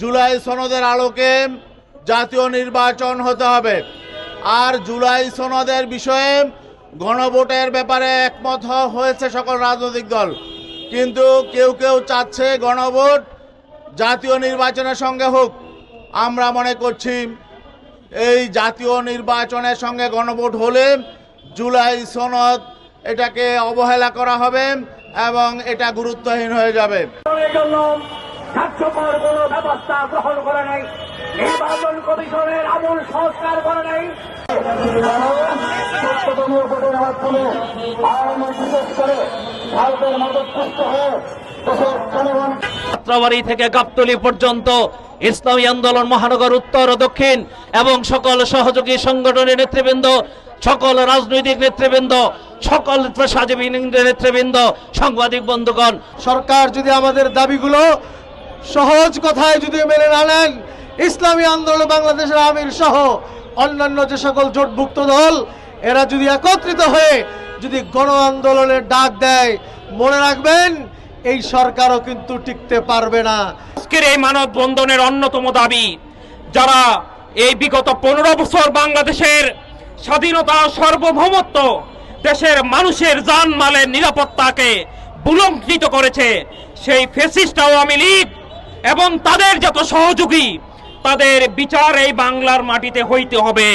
জুলাই সনদের আলোকে জাতীয় নির্বাচন হতে হবে। আর জুলাই সনদের বিষয়ে গণভোটের ব্যাপারে একমত হয়েছে সকল রাজনৈতিক দল। কিন্তু কেউ কেউ চাচ্ছে গণভোট জাতীয় নির্বাচনের সঙ্গে হোক। আমরা মনে করছি এই জাতীয় নির্বাচনের সঙ্গে গণভোট হলে জুলাই সনদ এটাকে অবহেলা করা হবে এবং এটা গুরুত্বহীন হয়ে যাবে। কার্যকর কোন ব্যবস্থা গ্রহণ করে নাই। নির্বাচন কমিশনের আমূল সংস্কার করে নাই। হয়ে যাত্রাবাড়ি থেকে গাবতলী পর্যন্ত ইসলামী আন্দোলন মহানগর উত্তর ও দক্ষিণ এবং সকল সহযোগী সংগঠনের নেতৃবৃন্দ সকল রাজনৈতিক নেতৃবৃন্দ সকল পেশাজীবী নেতৃবৃন্দ সাংবাদিক বন্ধুগণ সরকার যদি আমাদের দাবিগুলো সহজ কথায় যদি মেনে না নেন, ইসলামী আন্দোলন বাংলাদেশের আমির সহ অন্যান্য যে সকল জোটভুক্ত দল, এরা যদি একত্রিত হয়ে যদি গণ আন্দোলনের ডাক দেয়, মনে রাখবেন, এই সরকারও কিন্তু টিকতে পারবে না। আজকের এই মানববন্ধনের অন্যতম দাবি, যারা এই বিগত পনেরো বছর বাংলাদেশের স্বাধীনতা সার্বভৌমত্ব, দেশের মানুষের জানমালের নিরাপত্তাকে বুলঙ্কিত করেছে, সেই ফেসিস্ট আওয়ামী লীগ। এবং তাদের যত সহযোগী তাদের বিচার এই বাংলার মাটিতে হইতে হবে।